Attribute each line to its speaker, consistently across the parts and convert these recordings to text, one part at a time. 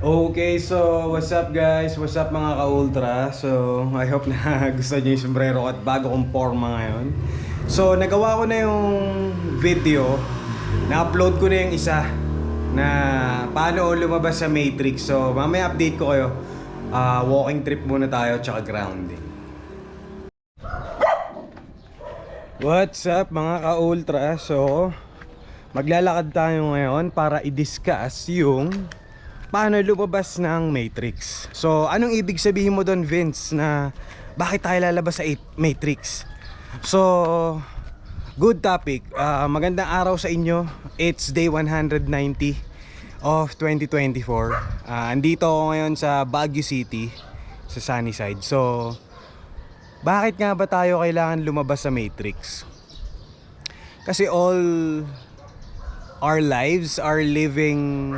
Speaker 1: Okay, so what's up guys? What's up mga ka-ultra? So, I hope na gusto niyo yung sombrero at bago kong forma ngayon. So, nagawa ko na yung video. Na-upload ko na yung isa na paano lumabas sa Matrix. So, mamaya update ko kayo. Ah, walking trip muna tayo tsaka grounding. What's up mga ka-ultra? So, maglalakad tayo ngayon para i-discuss yung paano lumabas ng Matrix. So, anong ibig sabihin mo doon, Vince, na bakit tayo lalabas sa Matrix? So, good topic. Ah, magandang araw sa inyo. It's day 190 of 2024. Ah, andito ako ngayon sa Baguio City, sa Sunnyside. So, bakit nga ba tayo kailangan lumabas sa Matrix? Kasi all our lives are living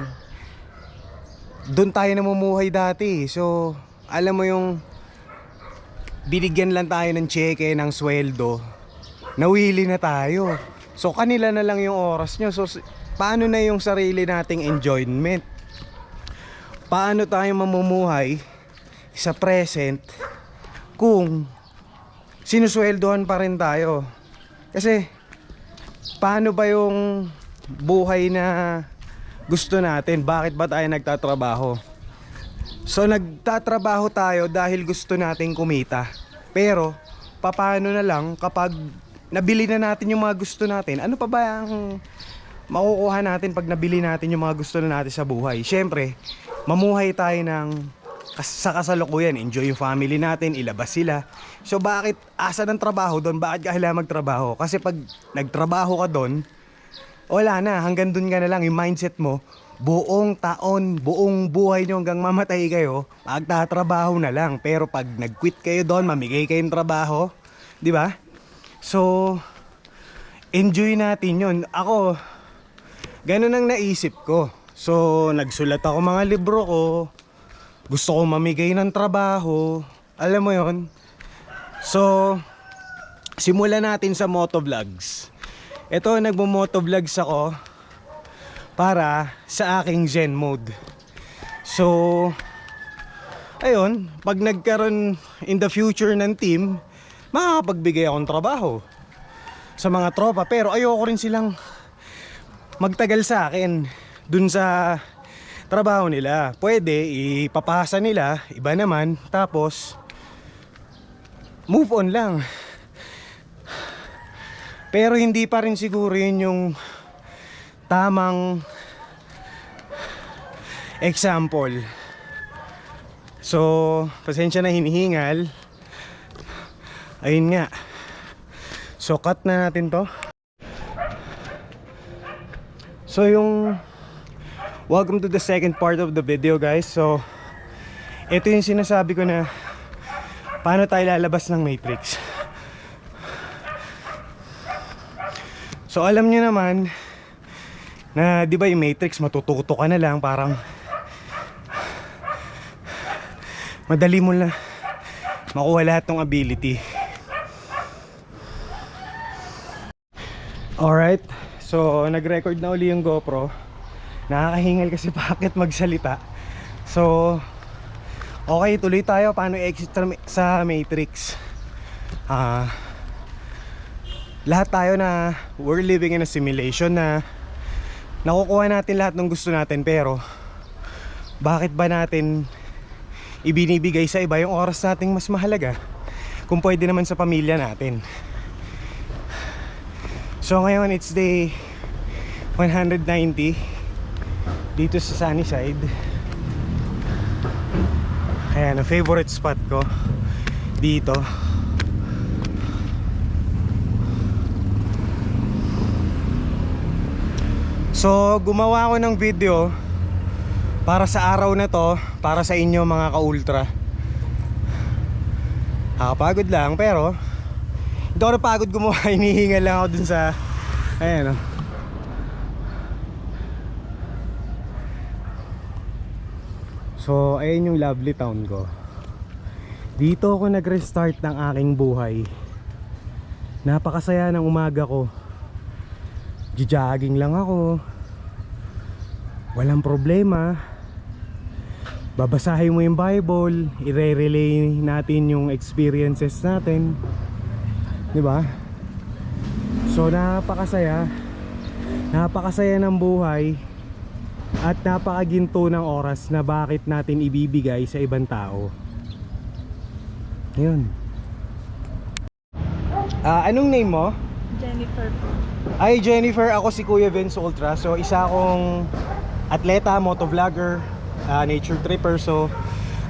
Speaker 1: doon tayo namumuhay dati. So, alam mo yung binigyan lang tayo ng cheque, ng sweldo. Nawili na tayo. So, kanila na lang yung oras nyo. So, paano na yung sarili nating enjoyment? Paano tayo mamumuhay sa present kung sinusweldohan pa rin tayo? Kasi, paano ba yung buhay na gusto natin? Bakit ba tayo nagtatrabaho? So nagtatrabaho tayo dahil gusto nating kumita. Pero papaano na lang kapag nabili na natin yung mga gusto natin? Ano pa ba ang makukuha natin pag nabili natin yung mga gusto na natin sa buhay? Siyempre, mamuhay tayo ng sa kasalukuyan, enjoy yung family natin, ilabas sila. So bakit asa ng trabaho doon? Bakit ka kailangan magtrabaho? Kasi pag nagtrabaho ka doon, wala na, hanggang dun ka na lang yung mindset mo, buong taon, buong buhay nyo hanggang mamatay kayo, magtatrabaho na lang. Pero pag nag-quit kayo doon, mamigay kayong trabaho, di ba? So, enjoy natin yun. Ako, ganun ang naisip ko. So, nagsulat ako mga libro ko, gusto ko mamigay ng trabaho, alam mo yon So, simulan natin sa motovlogs. Ito, nagmo-motovlogs ako para sa aking Zen mode. So, ayun, pag nagkaroon in the future ng team, makakapagbigay akong trabaho sa mga tropa. Pero ayoko rin silang magtagal sa akin dun sa trabaho nila. Pwede, ipapasa nila, iba naman, tapos move on lang. Pero hindi pa rin siguro yun yung tamang example. So, pasensya na hinihingal. Ayun nga. So, cut na natin to. So, yung welcome to the second part of the video guys. So, ito yung sinasabi ko na paano tayo lalabas ng Matrix. So alam nyo naman na 'di ba yung Matrix matututo ka na lang parang madali mo lang makuha lahat ng ability. Alright, so nag-record na uli yung GoPro. Nakakahingal kasi bakit magsalita. So, okay, tuloy tayo. Paano exit sa- Matrix? Ah, lahat tayo na we're living in a simulation na nakukuha natin lahat ng gusto natin pero bakit ba natin ibinibigay sa iba yung oras nating mas mahalaga kung pwede naman sa pamilya natin? So ngayon it's day 190 dito sa Sunnyside ayan ang favorite spot ko dito So, gumawa ako ng video para sa araw na to, para sa inyo mga ka-ultra. Nakapagod lang, pero hindi ako napagod gumawa, hinihingal lang ako dun sa, ayan o. So, ayan yung lovely town ko. Dito ako nag-restart ng aking buhay. Napakasaya ng umaga ko. Jogging lang ako. Walang problema. babasahin mo yung Bible, i-relay natin yung experiences natin. 'Di ba? So napakasaya. Napakasaya ng buhay at napakaginto ng oras na bakit natin ibibigay sa ibang tao. Ayun. Ah, anong name mo?
Speaker 2: Jennifer.
Speaker 1: Ay Jennifer, ako si Kuya Vince Ultra. So isa akong atleta, motovlogger, ah, nature tripper. So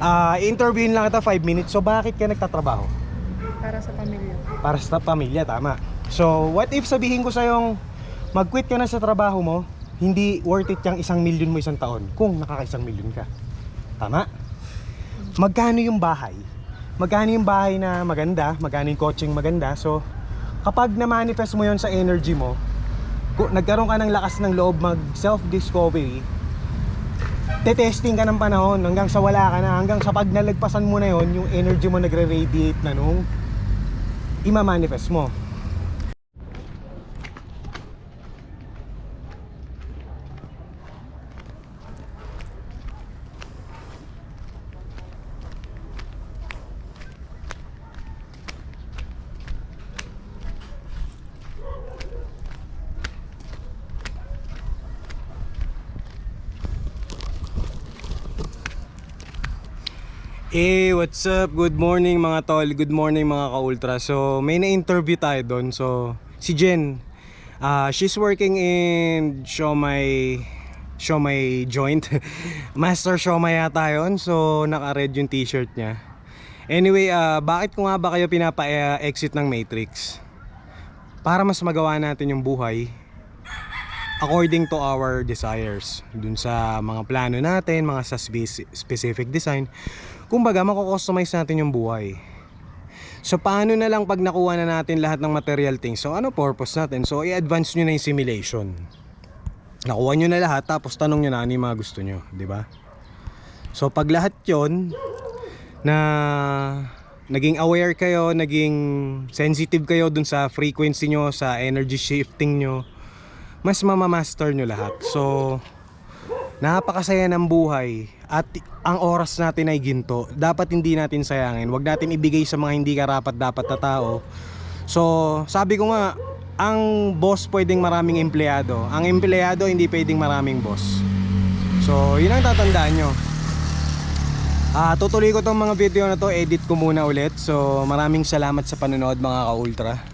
Speaker 1: ah, interviewin lang kita 5 minutes. So bakit ka nagtatrabaho?
Speaker 2: Para sa pamilya.
Speaker 1: Para sa pamilya, tama. So what if sabihin ko sa'yong mag-quit ka na sa trabaho mo, hindi worth it yung isang milyon mo isang taon kung nakakaisang milyon ka. Tama? Magkano yung bahay? Magkano yung bahay na maganda? Magkano yung coaching maganda? So, kapag na-manifest mo yon sa energy mo, ku- nagkaroon ka ng lakas ng loob mag self-discovery, tetesting ka ng panahon hanggang sa wala ka na, hanggang sa pag nalagpasan mo na yon yung energy mo nagre-radiate na nung ima-manifest mo. Eh, what's up? Good morning mga tol. Good morning mga ka-ultra. So, may na-interview tayo doon. So, si Jen, ah, she's working in Shomai Shomai joint. Master Shomai yata yun. So, naka-red yung t-shirt niya. Anyway, ah, bakit ko nga ba kayo pinapa-exit ng Matrix? Para mas magawa natin yung buhay according to our desires. Dun sa mga plano natin, mga sa speci- specific design. Kumbaga, mako-customize natin yung buhay. So, paano na lang pag nakuha na natin lahat ng material things? So, ano purpose natin? So, i-advance nyo na yung simulation. Nakuha nyo na lahat, tapos tanong nyo na ano yung mga gusto nyo. ba? So, pag lahat yon na naging aware kayo, naging sensitive kayo dun sa frequency nyo, sa energy shifting nyo, mas mamamaster nyo lahat. So, napakasaya ng buhay at ang oras natin ay ginto. Dapat hindi natin sayangin. Huwag natin ibigay sa mga hindi karapat dapat na tao. So, sabi ko nga, ang boss pwedeng maraming empleyado. Ang empleyado hindi pwedeng maraming boss. So, yun ang tatandaan nyo. Ah, tutuloy ko tong mga video na to, edit ko muna ulit. So, maraming salamat sa panonood mga ka-ultra.